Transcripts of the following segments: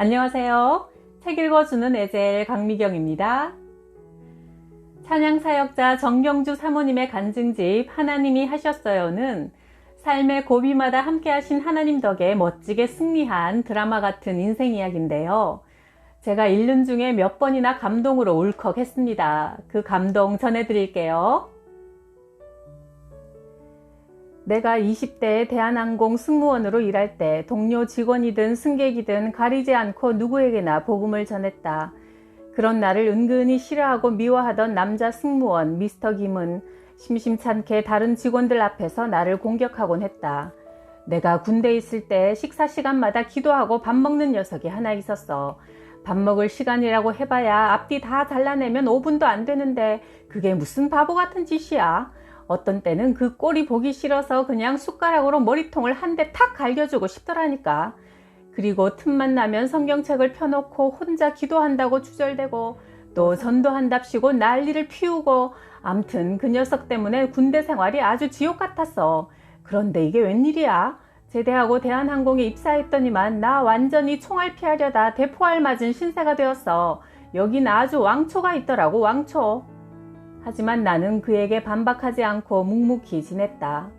안녕하세요. 책 읽어주는 에젤 강미경입니다. 찬양사역자 정경주 사모님의 간증집 하나님이 하셨어요는 삶의 고비마다 함께하신 하나님 덕에 멋지게 승리한 드라마 같은 인생 이야기인데요. 제가 읽는 중에 몇 번이나 감동으로 울컥했습니다. 그 감동 전해드릴게요. 내가 20대에 대한항공 승무원으로 일할 때 동료 직원이든 승객이든 가리지 않고 누구에게나 복음을 전했다. 그런 나를 은근히 싫어하고 미워하던 남자 승무원 미스터 김은 심심찮게 다른 직원들 앞에서 나를 공격하곤 했다. 내가 군대에 있을 때 식사 시간마다 기도하고 밥 먹는 녀석이 하나 있었어. 밥 먹을 시간이라고 해봐야 앞뒤 다 잘라내면 5분도 안 되는데 그게 무슨 바보 같은 짓이야. 어떤 때는 그 꼴이 보기 싫어서 그냥 숟가락으로 머리통을 한 대 탁 갈겨주고 싶더라니까. 그리고 틈만 나면 성경책을 펴놓고 혼자 기도한다고 주절대고 또 전도한답시고 난리를 피우고 암튼 그 녀석 때문에 군대 생활이 아주 지옥 같았어. 그런데 이게 웬일이야? 제대하고 대한항공에 입사했더니만 나 완전히 총알 피하려다 대포알 맞은 신세가 되었어. 여긴 아주 왕초가 있더라고 왕초. 하지만 나는 그에게 반박하지 않고 묵묵히 지냈다.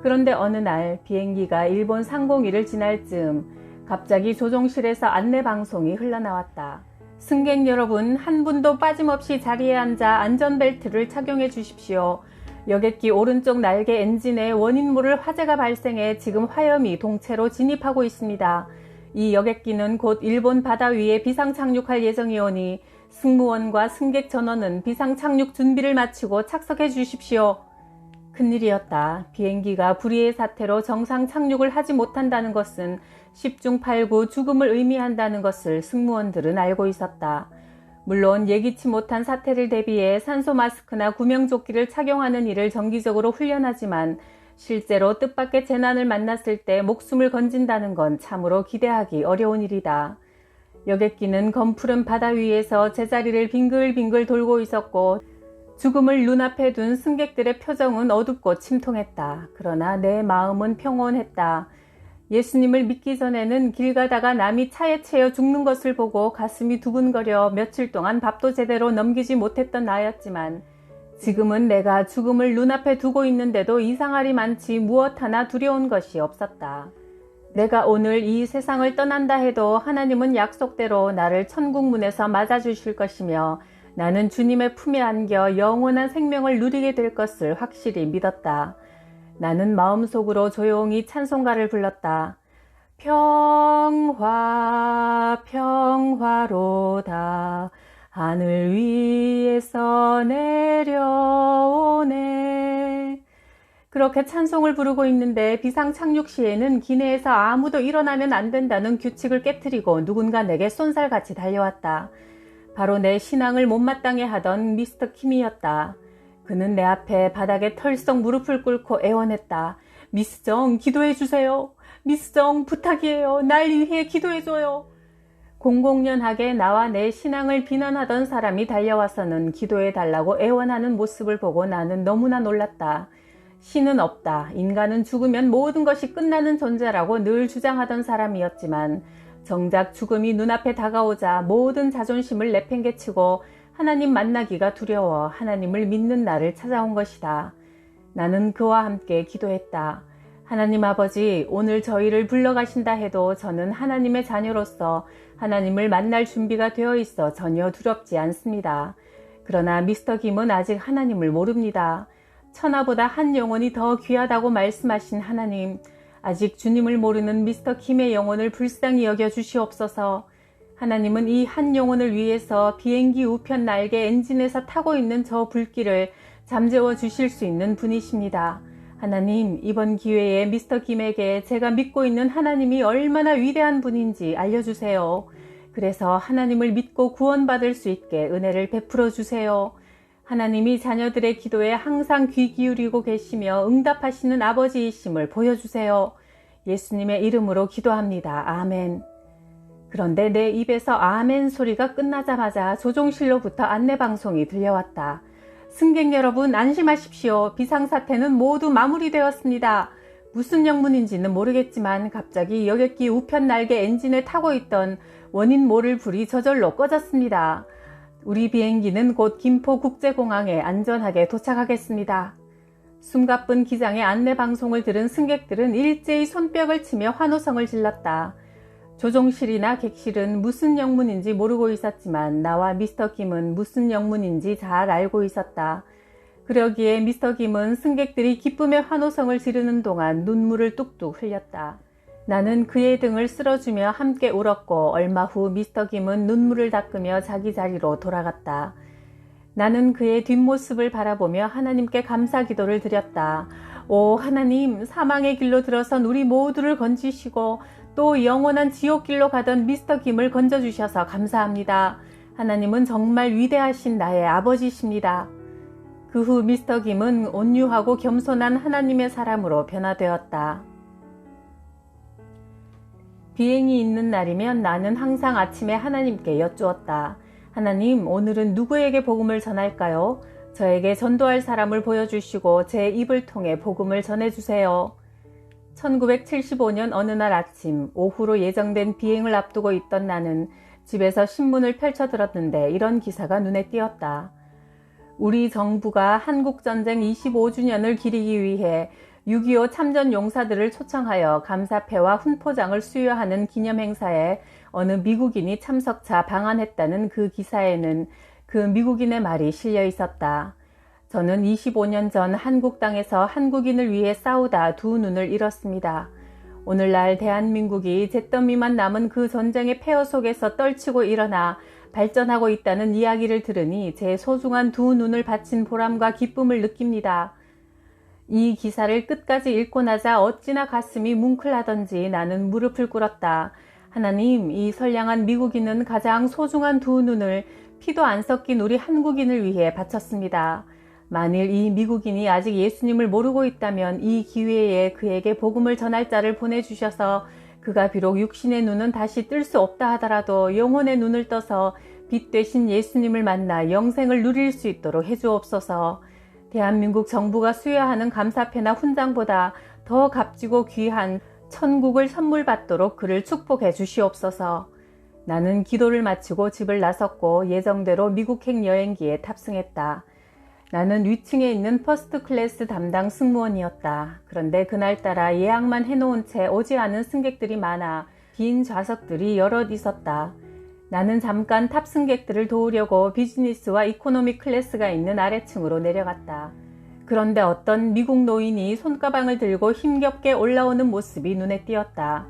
그런데 어느 날 비행기가 일본 상공위를 지날 즈음 갑자기 조종실에서 안내 방송이 흘러나왔다. 승객 여러분, 한 분도 빠짐없이 자리에 앉아 안전벨트를 착용해 주십시오. 여객기 오른쪽 날개 엔진에 원인 모를 화재가 발생해 지금 화염이 동체로 진입하고 있습니다. 이 여객기는 곧 일본 바다 위에 비상 착륙할 예정이오니 승무원과 승객 전원은 비상 착륙 준비를 마치고 착석해 주십시오. 큰일이었다. 비행기가 불의의 사태로 정상 착륙을 하지 못한다는 것은 10중 8구 죽음을 의미한다는 것을 승무원들은 알고 있었다. 물론 예기치 못한 사태를 대비해 산소 마스크나 구명조끼를 착용하는 일을 정기적으로 훈련하지만 실제로 뜻밖의 재난을 만났을 때 목숨을 건진다는 건 참으로 기대하기 어려운 일이다. 여객기는 검푸른 바다 위에서 제자리를 빙글빙글 돌고 있었고 죽음을 눈앞에 둔 승객들의 표정은 어둡고 침통했다. 그러나 내 마음은 평온했다. 예수님을 믿기 전에는 길 가다가 남이 차에 채여 죽는 것을 보고 가슴이 두근거려 며칠 동안 밥도 제대로 넘기지 못했던 나였지만 지금은 내가 죽음을 눈앞에 두고 있는데도 이상할이 많지 무엇 하나 두려운 것이 없었다. 내가 오늘 이 세상을 떠난다 해도 하나님은 약속대로 나를 천국 문에서 맞아주실 것이며 나는 주님의 품에 안겨 영원한 생명을 누리게 될 것을 확실히 믿었다. 나는 마음속으로 조용히 찬송가를 불렀다. 평화, 평화로다. 하늘 위에서 내려오네. 그렇게 찬송을 부르고 있는데 비상 착륙 시에는 기내에서 아무도 일어나면 안 된다는 규칙을 깨뜨리고 누군가 내게 쏜살같이 달려왔다. 바로 내 신앙을 못마땅해 하던 미스터 킴이었다. 그는 내 앞에 바닥에 털썩 무릎을 꿇고 애원했다. 미스 정, 기도해 주세요. 미스 정, 부탁이에요. 날 위해 기도해 줘요. 공공연하게 나와 내 신앙을 비난하던 사람이 달려와서는 기도해 달라고 애원하는 모습을 보고 나는 너무나 놀랐다. 신은 없다. 인간은 죽으면 모든 것이 끝나는 존재라고 늘 주장하던 사람이었지만 정작 죽음이 눈앞에 다가오자 모든 자존심을 내팽개치고 하나님 만나기가 두려워 하나님을 믿는 나를 찾아온 것이다. 나는 그와 함께 기도했다. 하나님 아버지, 오늘 저희를 불러가신다 해도 저는 하나님의 자녀로서 하나님을 만날 준비가 되어 있어 전혀 두렵지 않습니다. 그러나 미스터 김은 아직 하나님을 모릅니다. 천하보다 한 영혼이 더 귀하다고 말씀하신 하나님, 아직 주님을 모르는 미스터 김의 영혼을 불쌍히 여겨 주시옵소서. 하나님은 이 한 영혼을 위해서 비행기 우편 날개 엔진에서 타고 있는 저 불길을 잠재워 주실 수 있는 분이십니다. 하나님, 이번 기회에 미스터 김에게 제가 믿고 있는 하나님이 얼마나 위대한 분인지 알려주세요. 그래서 하나님을 믿고 구원받을 수 있게 은혜를 베풀어 주세요. 하나님이 자녀들의 기도에 항상 귀 기울이고 계시며 응답하시는 아버지이심을 보여주세요. 예수님의 이름으로 기도합니다. 아멘. 그런데 내 입에서 아멘 소리가 끝나자마자 조종실로부터 안내방송이 들려왔다. 승객 여러분 안심하십시오. 비상사태는 모두 마무리되었습니다. 무슨 영문인지는 모르겠지만 갑자기 여객기 우편 날개 엔진을 타고 있던 원인 모를 불이 저절로 꺼졌습니다. 우리 비행기는 곧 김포국제공항에 안전하게 도착하겠습니다. 숨가쁜 기장의 안내 방송을 들은 승객들은 일제히 손뼉을 치며 환호성을 질렀다. 조종실이나 객실은 무슨 영문인지 모르고 있었지만 나와 미스터 김은 무슨 영문인지 잘 알고 있었다. 그러기에 미스터 김은 승객들이 기쁨의 환호성을 지르는 동안 눈물을 뚝뚝 흘렸다. 나는 그의 등을 쓸어주며 함께 울었고 얼마 후 미스터 김은 눈물을 닦으며 자기 자리로 돌아갔다. 나는 그의 뒷모습을 바라보며 하나님께 감사 기도를 드렸다. 오 하나님 사망의 길로 들어선 우리 모두를 건지시고 또 영원한 지옥길로 가던 미스터 김을 건져주셔서 감사합니다. 하나님은 정말 위대하신 나의 아버지십니다. 그 후 미스터 김은 온유하고 겸손한 하나님의 사람으로 변화되었다. 비행이 있는 날이면 나는 항상 아침에 하나님께 여쭈었다. 하나님, 오늘은 누구에게 복음을 전할까요? 저에게 전도할 사람을 보여주시고 제 입을 통해 복음을 전해주세요. 1975년 어느 날 아침 오후로 예정된 비행을 앞두고 있던 나는 집에서 신문을 펼쳐 들었는데 이런 기사가 눈에 띄었다. 우리 정부가 한국전쟁 25주년을 기리기 위해 6.25 참전 용사들을 초청하여 감사패와 훈포장을 수여하는 기념행사에 어느 미국인이 참석차 방한했다는 그 기사에는 그 미국인의 말이 실려 있었다. 저는 25년 전 한국 땅에서 한국인을 위해 싸우다 두 눈을 잃었습니다. 오늘날 대한민국이 잿더미만 남은 그 전쟁의 폐허 속에서 떨치고 일어나 발전하고 있다는 이야기를 들으니 제 소중한 두 눈을 바친 보람과 기쁨을 느낍니다. 이 기사를 끝까지 읽고 나자 어찌나 가슴이 뭉클하던지 나는 무릎을 꿇었다. 하나님, 이 선량한 미국인은 가장 소중한 두 눈을 피도 안 섞인 우리 한국인을 위해 바쳤습니다. 만일 이 미국인이 아직 예수님을 모르고 있다면 이 기회에 그에게 복음을 전할 자를 보내주셔서 그가 비록 육신의 눈은 다시 뜰 수 없다 하더라도 영혼의 눈을 떠서 빛 대신 예수님을 만나 영생을 누릴 수 있도록 해주옵소서. 대한민국 정부가 수여하는 감사패나 훈장보다 더 값지고 귀한 천국을 선물 받도록 그를 축복해 주시옵소서. 나는 기도를 마치고 집을 나섰고 예정대로 미국행 여행기에 탑승했다. 나는 위층에 있는 퍼스트 클래스 담당 승무원이었다. 그런데 그날따라 예약만 해놓은 채 오지 않은 승객들이 많아 빈 좌석들이 여럿 있었다. 나는 잠깐 탑승객들을 도우려고 비즈니스와 이코노미 클래스가 있는 아래층으로 내려갔다. 그런데 어떤 미국 노인이 손가방을 들고 힘겹게 올라오는 모습이 눈에 띄었다.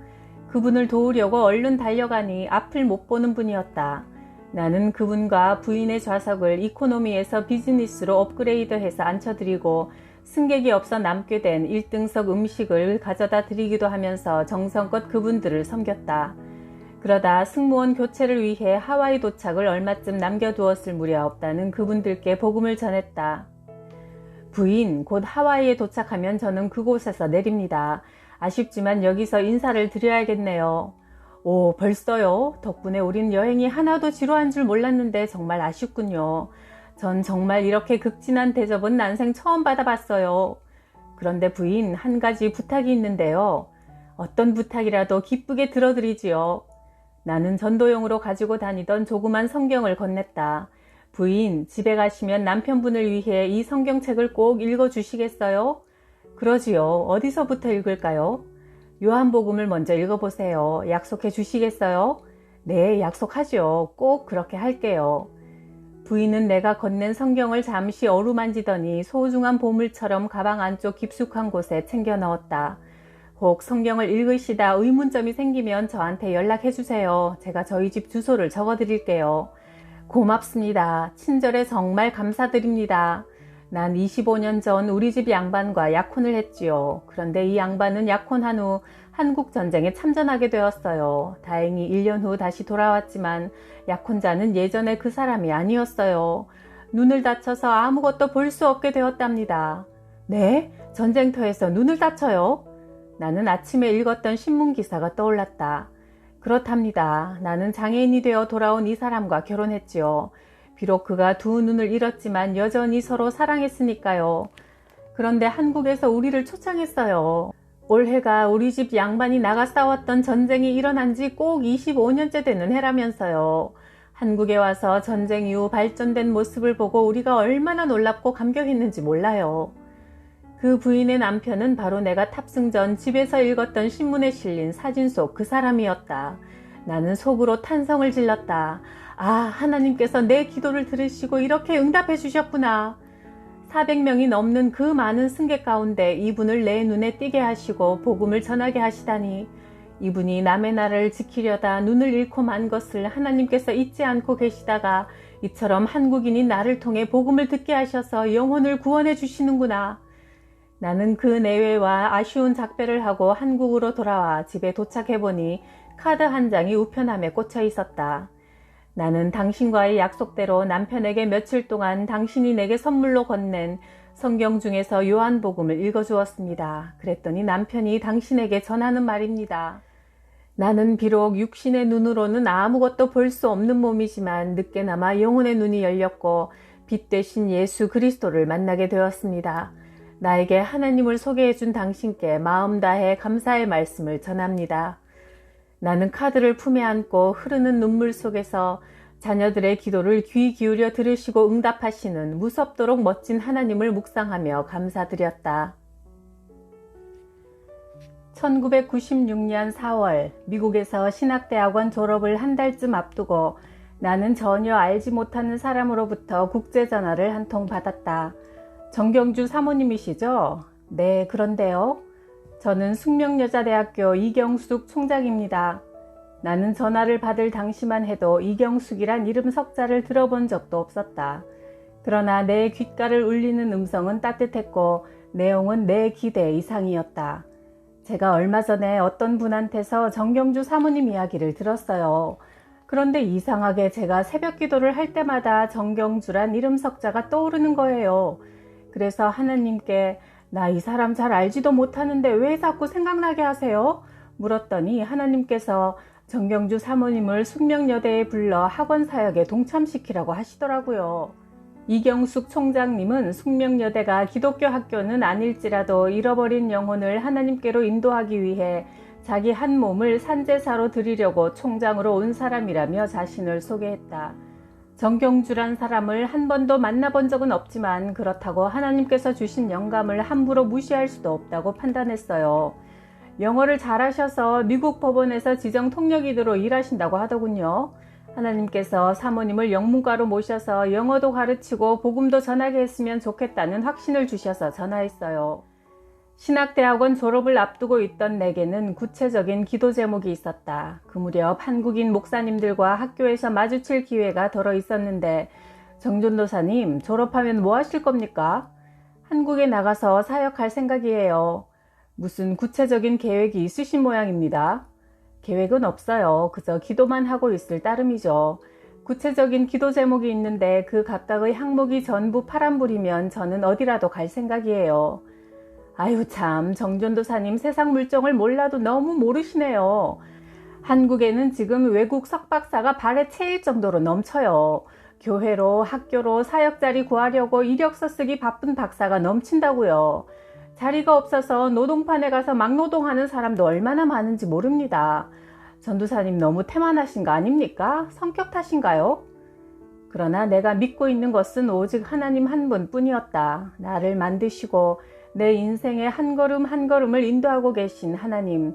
그분을 도우려고 얼른 달려가니 앞을 못 보는 분이었다. 나는 그분과 부인의 좌석을 이코노미에서 비즈니스로 업그레이드해서 앉혀드리고 승객이 없어 남게 된 1등석 음식을 가져다 드리기도 하면서 정성껏 그분들을 섬겼다. 그러다 승무원 교체를 위해 하와이 도착을 얼마쯤 남겨두었을 무렵 나는 그분들께 복음을 전했다. 부인, 곧 하와이에 도착하면 저는 그곳에서 내립니다. 아쉽지만 여기서 인사를 드려야겠네요. 오, 벌써요? 덕분에 우린 여행이 하나도 지루한 줄 몰랐는데 정말 아쉽군요. 전 정말 이렇게 극진한 대접은 난생 처음 받아봤어요. 그런데 부인, 한 가지 부탁이 있는데요. 어떤 부탁이라도 기쁘게 들어드리지요. 나는 전도용으로 가지고 다니던 조그만 성경을 건넸다. 부인, 집에 가시면 남편분을 위해 이 성경책을 꼭 읽어주시겠어요? 그러지요. 어디서부터 읽을까요? 요한복음을 먼저 읽어보세요. 약속해 주시겠어요? 네, 약속하죠. 꼭 그렇게 할게요. 부인은 내가 건넨 성경을 잠시 어루만지더니 소중한 보물처럼 가방 안쪽 깊숙한 곳에 챙겨 넣었다. 혹 성경을 읽으시다 의문점이 생기면 저한테 연락해 주세요. 제가 저희 집 주소를 적어 드릴게요. 고맙습니다. 친절에 정말 감사드립니다. 난 25년 전 우리 집 양반과 약혼을 했지요. 그런데 이 양반은 약혼한 후 한국 전쟁에 참전하게 되었어요. 다행히 1년 후 다시 돌아왔지만 약혼자는 예전에 그 사람이 아니었어요. 눈을 다쳐서 아무것도 볼 수 없게 되었답니다. 네? 전쟁터에서 눈을 다쳐요? 나는 아침에 읽었던 신문 기사가 떠올랐다. 그렇답니다. 나는 장애인이 되어 돌아온 이 사람과 결혼했지요. 비록 그가 두 눈을 잃었지만 여전히 서로 사랑했으니까요. 그런데 한국에서 우리를 초청했어요. 올해가 우리 집 양반이 나가 싸웠던 전쟁이 일어난 지 꼭 25년째 되는 해라면서요. 한국에 와서 전쟁 이후 발전된 모습을 보고 우리가 얼마나 놀랍고 감격했는지 몰라요. 그 부인의 남편은 바로 내가 탑승 전 집에서 읽었던 신문에 실린 사진 속 그 사람이었다. 나는 속으로 탄성을 질렀다. 아, 하나님께서 내 기도를 들으시고 이렇게 응답해 주셨구나. 400명이 넘는 그 많은 승객 가운데 이분을 내 눈에 띄게 하시고 복음을 전하게 하시다니 이분이 남의 나라를 지키려다 눈을 잃고 만 것을 하나님께서 잊지 않고 계시다가 이처럼 한국인인 나를 통해 복음을 듣게 하셔서 영혼을 구원해 주시는구나. 나는 그 내외와 아쉬운 작별을 하고 한국으로 돌아와 집에 도착해보니 카드 한 장이 우편함에 꽂혀 있었다. 나는 당신과의 약속대로 남편에게 며칠 동안 당신이 내게 선물로 건넨 성경 중에서 요한복음을 읽어주었습니다. 그랬더니 남편이 당신에게 전하는 말입니다. 나는 비록 육신의 눈으로는 아무것도 볼 수 없는 몸이지만 늦게나마 영혼의 눈이 열렸고 빛 대신 예수 그리스도를 만나게 되었습니다. 나에게 하나님을 소개해 준 당신께 마음 다해 감사의 말씀을 전합니다. 나는 카드를 품에 안고 흐르는 눈물 속에서 자녀들의 기도를 귀 기울여 들으시고 응답하시는 무섭도록 멋진 하나님을 묵상하며 감사드렸다. 1996년 4월 미국에서 신학대학원 졸업을 한 달쯤 앞두고 나는 전혀 알지 못하는 사람으로부터 국제전화를 한 통 받았다. 정경주 사모님이시죠? 네, 그런데요. 저는 숙명여자대학교 이경숙 총장입니다. 나는 전화를 받을 당시만 해도 이경숙이란 이름 석자를 들어본 적도 없었다. 그러나 내 귓가를 울리는 음성은 따뜻했고 내용은 내 기대 이상이었다. 제가 얼마 전에 어떤 분한테서 정경주 사모님 이야기를 들었어요. 그런데 이상하게 제가 새벽 기도를 할 때마다 정경주란 이름 석자가 떠오르는 거예요. 그래서 하나님께 나 이 사람 잘 알지도 못하는데 왜 자꾸 생각나게 하세요? 물었더니 하나님께서 정경주 사모님을 숙명여대에 불러 학원 사역에 동참시키라고 하시더라고요. 이경숙 총장님은 숙명여대가 기독교 학교는 아닐지라도 잃어버린 영혼을 하나님께로 인도하기 위해 자기 한 몸을 산제사로 드리려고 총장으로 온 사람이라며 자신을 소개했다. 정경주란 사람을 한 번도 만나본 적은 없지만 그렇다고 하나님께서 주신 영감을 함부로 무시할 수도 없다고 판단했어요. 영어를 잘하셔서 미국 법원에서 지정 통역이도로 일하신다고 하더군요. 하나님께서 사모님을 영문과로 모셔서 영어도 가르치고 복음도 전하게 했으면 좋겠다는 확신을 주셔서 전화했어요. 신학대학원 졸업을 앞두고 있던 내게는 구체적인 기도 제목이 있었다. 그 무렵 한국인 목사님들과 학교에서 마주칠 기회가 덜어 있었는데 정전도사님 졸업하면 뭐 하실 겁니까? 한국에 나가서 사역할 생각이에요. 무슨 구체적인 계획이 있으신 모양입니다. 계획은 없어요. 그저 기도만 하고 있을 따름이죠. 구체적인 기도 제목이 있는데 그 각각의 항목이 전부 파란불이면 저는 어디라도 갈 생각이에요. 아유 참 정전도사님 세상 물정을 몰라도 너무 모르시네요. 한국에는 지금 외국 석박사가 발에 채일 정도로 넘쳐요. 교회로 학교로 사역자리 구하려고 이력서 쓰기 바쁜 박사가 넘친다고요. 자리가 없어서 노동판에 가서 막노동하는 사람도 얼마나 많은지 모릅니다. 전도사님 너무 태만하신 거 아닙니까? 성격 탓인가요? 그러나 내가 믿고 있는 것은 오직 하나님 한 분뿐이었다. 나를 만드시고 내 인생의 한 걸음 한 걸음을 인도하고 계신 하나님,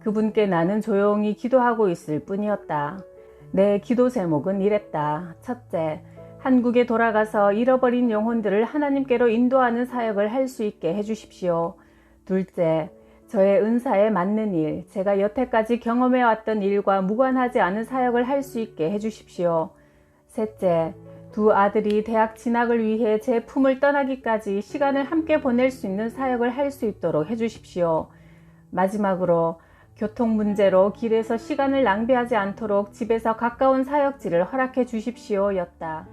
그분께 나는 조용히 기도하고 있을 뿐이었다. 내 기도 제목은 이랬다. 첫째, 한국에 돌아가서 잃어버린 영혼들을 하나님께로 인도하는 사역을 할 수 있게 해주십시오. 둘째, 저의 은사에 맞는 일, 제가 여태까지 경험해왔던 일과 무관하지 않은 사역을 할 수 있게 해주십시오. 셋째, 두 아들이 대학 진학을 위해 제 품을 떠나기까지 시간을 함께 보낼 수 있는 사역을 할 수 있도록 해주십시오. 마지막으로 교통 문제로 길에서 시간을 낭비하지 않도록 집에서 가까운 사역지를 허락해 주십시오 였다.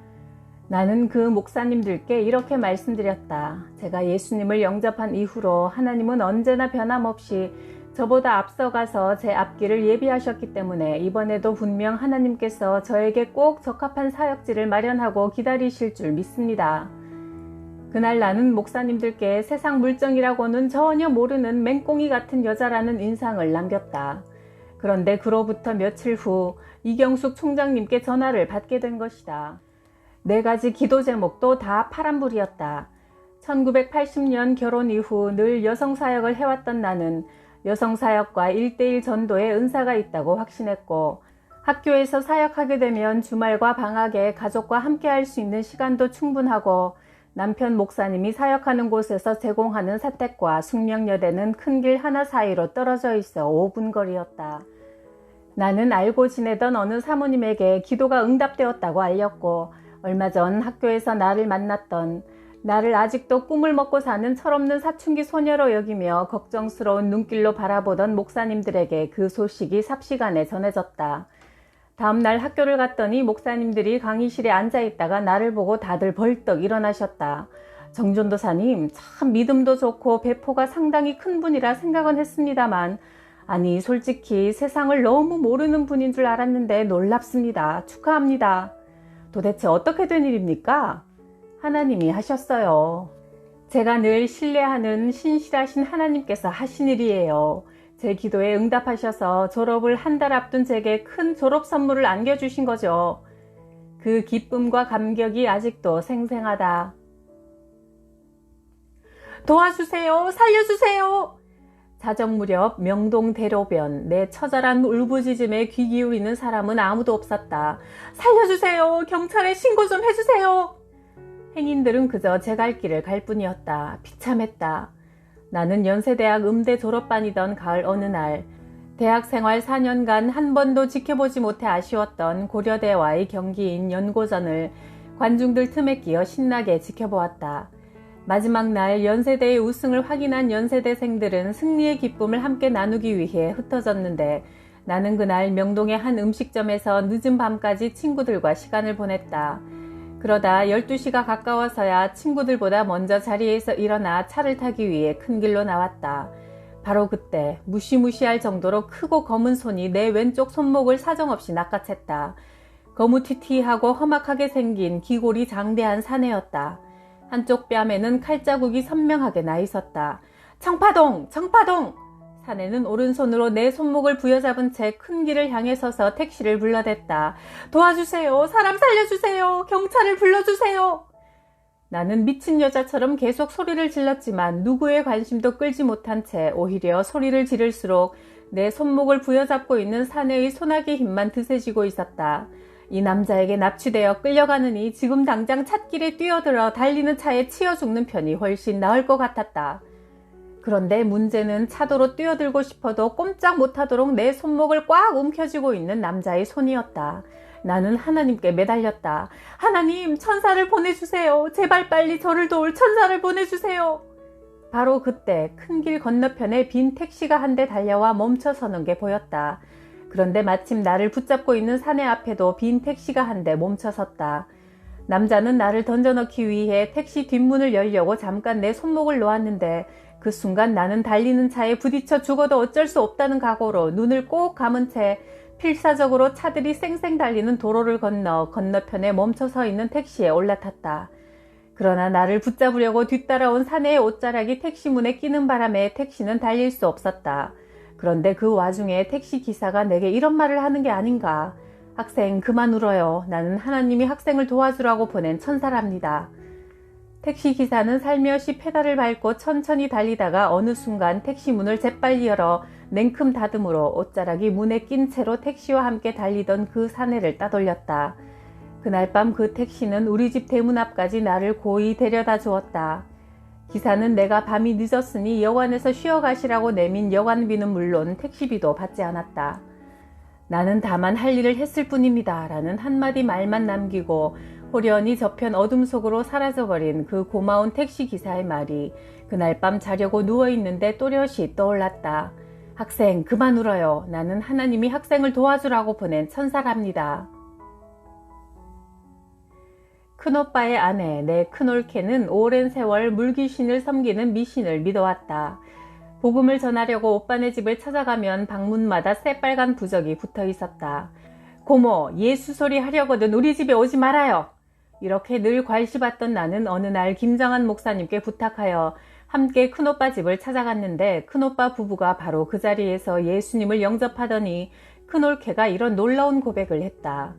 나는 그 목사님들께 이렇게 말씀드렸다. 제가 예수님을 영접한 이후로 하나님은 언제나 변함없이 저보다 앞서가서 제 앞길을 예비하셨기 때문에 이번에도 분명 하나님께서 저에게 꼭 적합한 사역지를 마련하고 기다리실 줄 믿습니다. 그날 나는 목사님들께 세상 물정이라고는 전혀 모르는 맹꽁이 같은 여자라는 인상을 남겼다. 그런데 그로부터 며칠 후 이경숙 총장님께 전화를 받게 된 것이다. 네 가지 기도 제목도 다 파란불이었다. 1980년 결혼 이후 늘 여성 사역을 해왔던 나는 여성 사역과 일대일 전도에 은사가 있다고 확신했고 학교에서 사역하게 되면 주말과 방학에 가족과 함께 할 수 있는 시간도 충분하고 남편 목사님이 사역하는 곳에서 제공하는 사택과 숙명여대는 큰 길 하나 사이로 떨어져 있어 5분 거리였다. 나는 알고 지내던 어느 사모님에게 기도가 응답되었다고 알렸고 얼마 전 학교에서 나를 만났던 나를 아직도 꿈을 먹고 사는 철없는 사춘기 소녀로 여기며 걱정스러운 눈길로 바라보던 목사님들에게 그 소식이 삽시간에 전해졌다. 다음날 학교를 갔더니 목사님들이 강의실에 앉아 있다가 나를 보고 다들 벌떡 일어나셨다. 정전도사님, 참 믿음도 좋고 배포가 상당히 큰 분이라 생각은 했습니다만, 아니, 솔직히 세상을 너무 모르는 분인 줄 알았는데 놀랍습니다. 축하합니다. 도대체 어떻게 된 일입니까? 하나님이 하셨어요. 제가 늘 신뢰하는 신실하신 하나님께서 하신 일이에요. 제 기도에 응답하셔서 졸업을 한 달 앞둔 제게 큰 졸업 선물을 안겨주신 거죠. 그 기쁨과 감격이 아직도 생생하다. 도와주세요! 살려주세요! 자정 무렵 명동 대로변 내 처절한 울부짖음에 귀 기울이는 사람은 아무도 없었다. 살려주세요! 경찰에 신고 좀 해주세요! 행인들은 그저 제 갈 길을 갈 뿐이었다. 비참했다. 나는 연세대학 음대 졸업반이던 가을 어느 날 대학 생활 4년간 한 번도 지켜보지 못해 아쉬웠던 고려대와의 경기인 연고전을 관중들 틈에 끼어 신나게 지켜보았다. 마지막 날 연세대의 우승을 확인한 연세대생들은 승리의 기쁨을 함께 나누기 위해 흩어졌는데 나는 그날 명동의 한 음식점에서 늦은 밤까지 친구들과 시간을 보냈다. 그러다 12시가 가까워서야 친구들보다 먼저 자리에서 일어나 차를 타기 위해 큰 길로 나왔다. 바로 그때 무시무시할 정도로 크고 검은 손이 내 왼쪽 손목을 사정없이 낚아챘다. 거무튀튀하고 험악하게 생긴 기골이 장대한 사내였다. 한쪽 뺨에는 칼자국이 선명하게 나 있었다. 청파동! 청파동! 사내는 오른손으로 내 손목을 부여잡은 채 큰 길을 향해 서서 택시를 불러댔다. 도와주세요. 사람 살려주세요. 경찰을 불러주세요. 나는 미친 여자처럼 계속 소리를 질렀지만 누구의 관심도 끌지 못한 채 오히려 소리를 지를수록 내 손목을 부여잡고 있는 사내의 소나기 힘만 드세지고 있었다. 이 남자에게 납치되어 끌려가느니 지금 당장 찻길에 뛰어들어 달리는 차에 치여 죽는 편이 훨씬 나을 것 같았다. 그런데 문제는 차도로 뛰어들고 싶어도 꼼짝 못하도록 내 손목을 꽉 움켜쥐고 있는 남자의 손이었다. 나는 하나님께 매달렸다. 하나님, 천사를 보내주세요. 제발 빨리 저를 도울 천사를 보내주세요. 바로 그때 큰 길 건너편에 빈 택시가 한 대 달려와 멈춰 서는 게 보였다. 그런데 마침 나를 붙잡고 있는 사내 앞에도 빈 택시가 한 대 멈춰 섰다. 남자는 나를 던져넣기 위해 택시 뒷문을 열려고 잠깐 내 손목을 놓았는데 그 순간 나는 달리는 차에 부딪혀 죽어도 어쩔 수 없다는 각오로 눈을 꼭 감은 채 필사적으로 차들이 쌩쌩 달리는 도로를 건너 건너편에 멈춰 서 있는 택시에 올라탔다. 그러나 나를 붙잡으려고 뒤따라온 사내의 옷자락이 택시 문에 끼는 바람에 택시는 달릴 수 없었다. 그런데 그 와중에 택시 기사가 내게 이런 말을 하는 게 아닌가. 학생 그만 울어요. 나는 하나님이 학생을 도와주라고 보낸 천사랍니다. 택시 기사는 살며시 페달을 밟고 천천히 달리다가 어느 순간 택시 문을 재빨리 열어 냉큼 다듬으로 옷자락이 문에 낀 채로 택시와 함께 달리던 그 사내를 따돌렸다. 그날 밤 그 택시는 우리 집 대문 앞까지 나를 고이 데려다 주었다. 기사는 내가 밤이 늦었으니 여관에서 쉬어 가시라고 내민 여관비는 물론 택시비도 받지 않았다. 나는 다만 할 일을 했을 뿐입니다. 라는 한마디 말만 남기고 호련히 저편 어둠 속으로 사라져버린 그 고마운 택시 기사의 말이 그날 밤 자려고 누워있는데 또렷이 떠올랐다. 학생, 그만 울어요. 나는 하나님이 학생을 도와주라고 보낸 천사랍니다. 큰오빠의 아내, 내 큰올케는 오랜 세월 물귀신을 섬기는 미신을 믿어왔다. 복음을 전하려고 오빠네 집을 찾아가면 방문마다 새빨간 부적이 붙어 있었다. 고모, 예수 소리 하려거든 우리 집에 오지 말아요. 이렇게 늘 괄시받던 나는 어느 날 김정한 목사님께 부탁하여 함께 큰오빠 집을 찾아갔는데 큰오빠 부부가 바로 그 자리에서 예수님을 영접하더니 큰올케가 이런 놀라운 고백을 했다.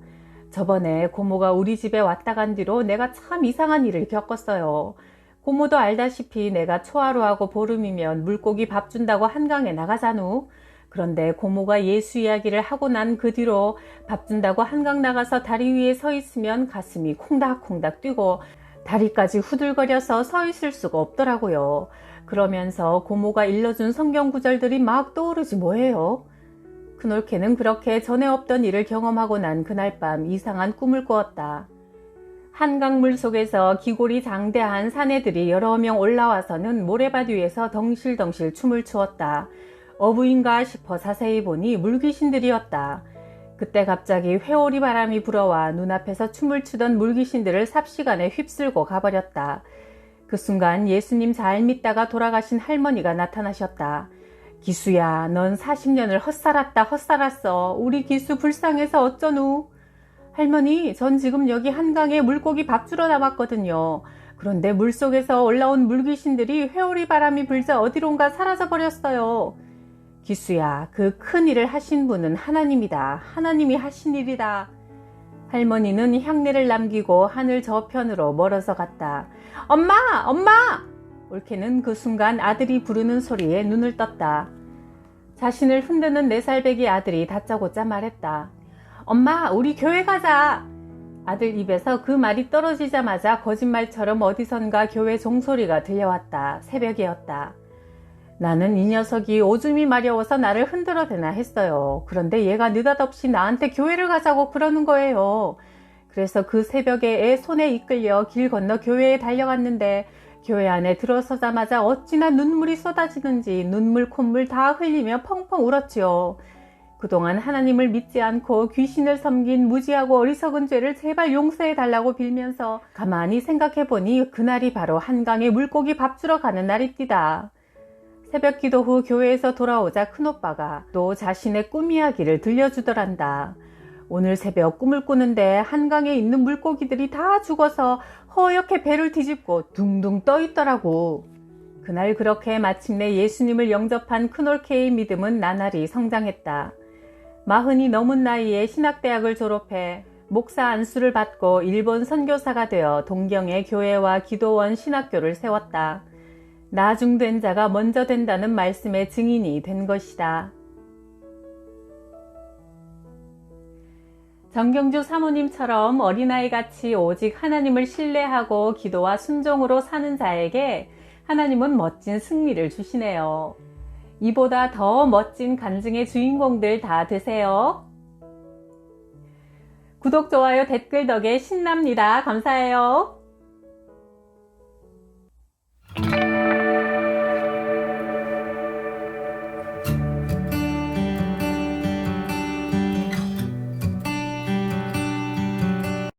저번에 고모가 우리 집에 왔다 간 뒤로 내가 참 이상한 일을 겪었어요. 고모도 알다시피 내가 초하루하고 보름이면 물고기 밥 준다고 한강에 나가자누. 그런데 고모가 예수 이야기를 하고 난 그 뒤로 밥 준다고 한강 나가서 다리 위에 서 있으면 가슴이 콩닥콩닥 뛰고 다리까지 후들거려서 서 있을 수가 없더라고요. 그러면서 고모가 일러준 성경 구절들이 막 떠오르지 뭐예요. 그놀케는 그렇게 전에 없던 일을 경험하고 난 그날 밤 이상한 꿈을 꾸었다. 한강물 속에서 기골이 장대한 사내들이 여러 명 올라와서는 모래밭 위에서 덩실덩실 춤을 추었다. 어부인가 싶어 자세히 보니 물귀신들이었다. 그때 갑자기 회오리 바람이 불어와 눈앞에서 춤을 추던 물귀신들을 삽시간에 휩쓸고 가버렸다. 그 순간 예수님 잘 믿다가 돌아가신 할머니가 나타나셨다. 기수야, 넌 40년을 헛살았다, 헛살았어. 우리 기수 불쌍해서 어쩌누? 할머니, 전 지금 여기 한강에 물고기 밥 주러 나왔거든요. 그런데 물속에서 올라온 물귀신들이 회오리 바람이 불자 어디론가 사라져 버렸어요. 기수야, 그 큰 일을 하신 분은 하나님이다. 하나님이 하신 일이다. 할머니는 향내를 남기고 하늘 저편으로 멀어서 갔다. 엄마! 엄마! 올케는 그 순간 아들이 부르는 소리에 눈을 떴다. 자신을 흔드는 네살배기 아들이 다짜고짜 말했다. 엄마, 우리 교회 가자! 아들 입에서 그 말이 떨어지자마자 거짓말처럼 어디선가 교회 종소리가 들려왔다. 새벽이었다. 나는 이 녀석이 오줌이 마려워서 나를 흔들어 대나 했어요. 그런데 얘가 느닷없이 나한테 교회를 가자고 그러는 거예요. 그래서 그 새벽에 애 손에 이끌려 길 건너 교회에 달려갔는데 교회 안에 들어서자마자 어찌나 눈물이 쏟아지는지 눈물 콧물 다 흘리며 펑펑 울었지요. 그동안 하나님을 믿지 않고 귀신을 섬긴 무지하고 어리석은 죄를 제발 용서해 달라고 빌면서 가만히 생각해 보니 그날이 바로 한강에 물고기 밥 주러 가는 날입니다. 새벽 기도 후 교회에서 돌아오자 큰오빠가 또 자신의 꿈 이야기를 들려주더란다. 오늘 새벽 꿈을 꾸는데 한강에 있는 물고기들이 다 죽어서 허옇게 배를 뒤집고 둥둥 떠 있더라고. 그날 그렇게 마침내 예수님을 영접한 큰올케의 믿음은 나날이 성장했다. 마흔이 넘은 나이에 신학대학을 졸업해 목사 안수를 받고 일본 선교사가 되어 동경의 교회와 기도원 신학교를 세웠다. 나중된 자가 먼저 된다는 말씀의 증인이 된 것이다. 정경주 사모님처럼 어린아이 같이 오직 하나님을 신뢰하고 기도와 순종으로 사는 자에게 하나님은 멋진 승리를 주시네요. 이보다 더 멋진 간증의 주인공들 다 되세요. 구독, 좋아요, 댓글 덕에 신납니다. 감사해요.